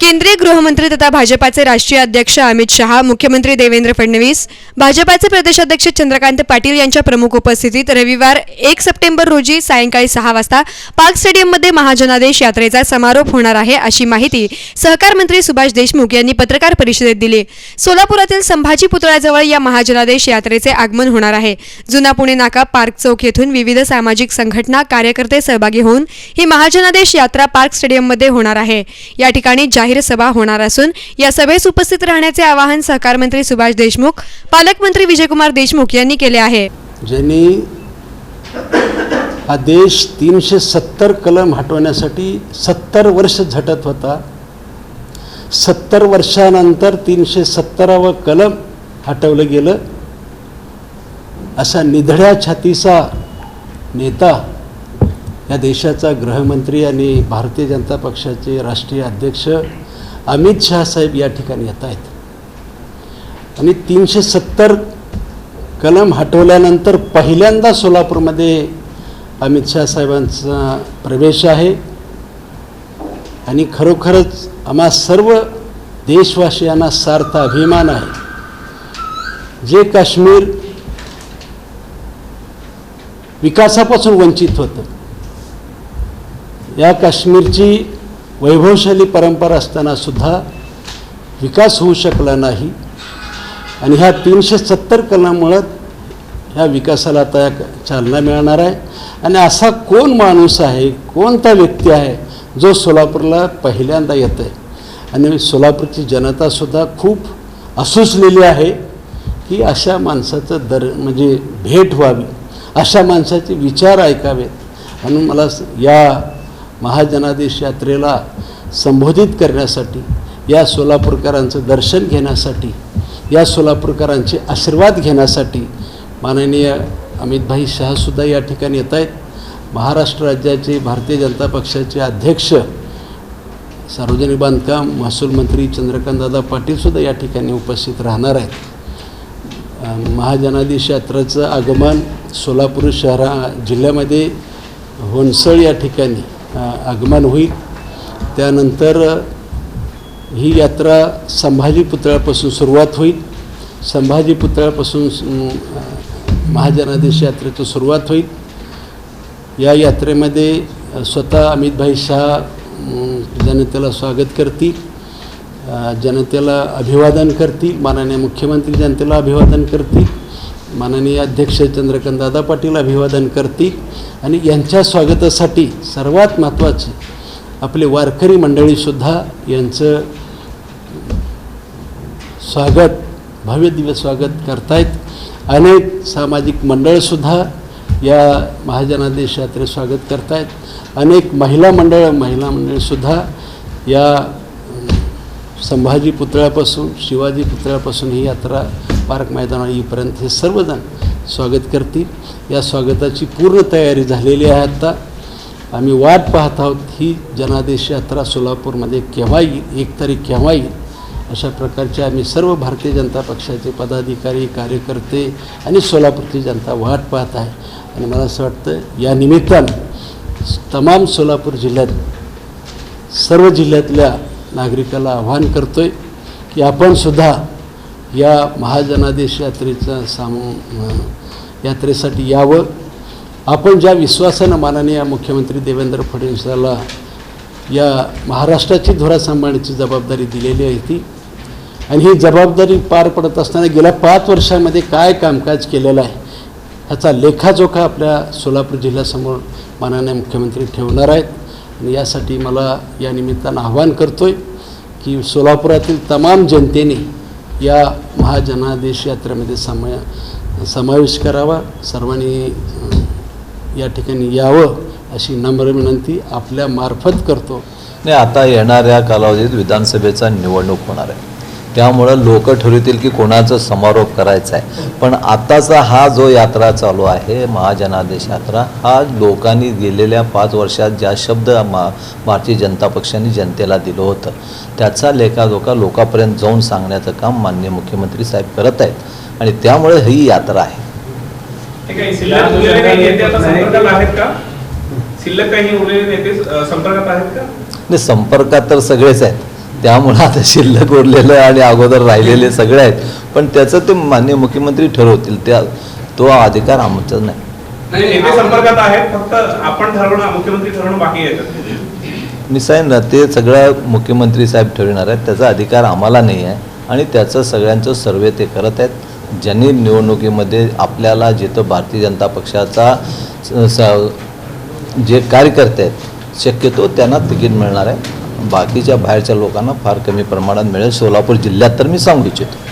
केंद्रीय गृहमंत्री तथा भाजपाचे राष्ट्रीय अध्यक्ष अमित शहा मुख्यमंत्री देवेंद्र फडणवीस भाजपाचे प्रदेशाध्यक्ष चंद्रकांत पाटील यांच्या प्रमुख उपस्थितीत रविवार एक सप्टेंबर रोजी सायंकाळी सहा वाजता पार्क स्टेडियममध्ये महाजनादेश यात्रेचा समारोप होणार आहे अशी माहिती सहकार मंत्री सुभाष देशमुख यांनी पत्रकार परिषदेत दिली. सोलापुरातील संभाजी पुतळ्याजवळ या महाजनादेश यात्रेचे आगमन होणार आहे. जुना पुणे नाका पार्क चौक येथून विविध सामाजिक संघटना कार्यकर्ते सहभागी होऊन ही महाजनादेश यात्रा पार्क स्टेडियममध्ये होणार आहे. या ठिकाणी जाहीर सभा होणार असून या सभेस उपस्थित राहण्याचे आवाहन सहकार मंत्री सुभाष देशमुख पालकमंत्री विजयकुमार देशमुख यांनी केले आहे. ज्यांनी हा देश तीनशे सत्तर कलम हटवण्यासाठी सत्तर वर्ष झटत होता सत्तर वर्षानंतर तीनशे सत्तरावं कलम हटवलं गेलं असा निधड्या छातीचा नेता या देशाचा गृहमंत्री आणि भारतीय जनता पक्षाचे राष्ट्रीय अध्यक्ष अमित शहा साहेब या ठिकाणी येत आहेत. आणि तीनशे सत्तर कलम हटवल्यानंतर पहिल्यांदा सोलापूरमध्ये अमित शहा साहेबांचा प्रवेश आहे. आणि खरोखरच आम्हा सर्व देशवासियांना सार्थ अभिमान आहे. जे काश्मीर विकासापासून वंचित होतं. या काश्मीरची वैभवशाली परंपरा असताना सुद्धा विकास होऊ शकला नाही. आणि ह्या तीनशे सत्तर कलमामुळं ह्या विकासाला आता चालना मिळणार आहे. आणि असा कोण माणूस आहे कोणता व्यक्ती आहे जो सोलापूरला पहिल्यांदा येत आहे आणि सोलापूरची जनतासुद्धा खूप असुसलेली आहे की अशा माणसाचं दर म्हणजे भेट व्हावी अशा माणसाचे विचार ऐकावेत. म्हणून मला या महाजनादेश यात्रेला संबोधित करण्यासाठी या सोलापूरकरांचं दर्शन घेण्यासाठी या सोलापूरकरांचे आशीर्वाद घेण्यासाठी माननीय अमितभाई शहासुद्धा या ठिकाणी येत आहेत. महाराष्ट्र राज्याचे भारतीय जनता पक्षाचे अध्यक्ष सार्वजनिक बांधकाम महसूल मंत्री चंद्रकांतदादा पाटीलसुद्धा या ठिकाणी उपस्थित राहणार आहेत. महाजनादेश यात्राचं आगमन सोलापूर शहरा जिल्ह्यामध्ये होनसळ या ठिकाणी आगमन होईल. त्यानंतर ही यात्रा संभाजी पुतळ्यापासून सुरुवात होईल. संभाजी पुतळ्यापासून महाजनादेश यात्रेची सुरुवात होईल. या यात्रेमध्ये स्वतः अमितभाई शहा जनतेला स्वागत करतील. जनतेला अभिवादन करतील. माननीय मुख्यमंत्री जनतेला अभिवादन करतील. माननीय अध्यक्ष चंद्रकांतदादा पाटील अभिवादन करतील आणि यांच्या स्वागतासाठी सर्वात महत्त्वाचे आपले वारकरी मंडळीसुद्धा यांचं स्वागत भव्य दिव्य स्वागत करतायत. अनेक सामाजिक मंडळसुद्धा या महाजनादेश यात्रेत स्वागत करतायत. अनेक महिला मंडळ महिला मंडळसुद्धा या संभाजी पुतळ्यापासून शिवाजी पुतळ्यापासून ही यात्रा पार्क मैदानावर येईपर्यंत हे सर्वजण स्वागत करतील. या स्वागताची पूर्ण तयारी झालेली आहे आत्ता आम्ही वाट पाहत आहोत ही जनादेश यात्रा सोलापूरमध्ये केव्हा येईल एक तारीख केव्हा येईल? अशा प्रकारचे आम्ही सर्व भारतीय जनता पक्षाचे पदाधिकारी कार्यकर्ते आणि सोलापूरची जनता वाट पाहत आहे. आणि मला असं वाटतं या निमित्तानं तमाम सोलापूर जिल्ह्यात सर्व जिल्ह्यातल्या नागरिकाला आव्हान करतो आहे की आपणसुद्धा या महाजनादेश यात्रेचा साम यात्रेसाठी यावं. आपण ज्या विश्वासानं माननीय मुख्यमंत्री देवेंद्र फडणवीसाला या महाराष्ट्राची धुरा सांभाळण्याची जबाबदारी दिलेली आहे ती आणि ही जबाबदारी पार पडत असताना गेल्या पाच वर्षामध्ये काय कामकाज केलेलं आहे ह्याचा लेखाजोखा आपल्या सोलापूर जिल्ह्यासमोर माननीय मुख्यमंत्री ठेवणार आहेत. आणि यासाठी मला या निमित्तानं आव्हान करतो आहे की सोलापुरातील तमाम जनतेने या महाजनादेश यात्रेमध्ये समय समावेश करावा. सर्वांनी या ठिकाणी यावं अशी नम्र विनंती आपल्या मार्फत करतो. नाही आता येणाऱ्या कालावधीत विधानसभेचा निवडणूक होणार आहे. त्यामुळं लोक ठरवतील की कोणाचा समारोप करायचा आहे पण आताचा हा जो यात्रा चालू आहे महाजनादेश यात्रा हा लोकांनी गेलेल्या पाच वर्षात ज्या शब्द मा भारतीय जनता पक्षाने जनतेला दिलं होतं त्याचा लेखाजोखा लोकांपर्यंत जाऊन सांगण्याचं काम माननीय मुख्यमंत्री साहेब करत आहेत. आणि त्यामुळे ही यात्रा आहे. नाही संपर्कात तर सगळेच आहेत. त्यामुळं आता शिल्लक उरलेलं आणि अगोदर राहिलेले सगळे आहेत. पण त्याचं ते मान्य मुख्यमंत्री ठरवतील. त्या तो अधिकार आमचा नाही. संपर्कात आहेत फक्त आपण ठरवणं मुख्यमंत्री ठरवणं बाकी आहे. मी सांगेन ना ते सगळं मुख्यमंत्री साहेब ठरविणार आहेत. त्याचा अधिकार आम्हाला नाही आहे. आणि त्याचं सगळ्यांचं सर्वे ते करत आहेत. ज्यांनी निवडणुकीमध्ये आपल्याला जिथं भारतीय जनता पक्षाचा जे कार्यकर्ते आहेत शक्यतो त्यांना तिकीट मिळणार आहे. बाकीच्या बाहेरच्या लोकांना फार कमी प्रमाणात मिळेल. सोलापूर जिल्ह्यात तर मी सांगू इच्छितो.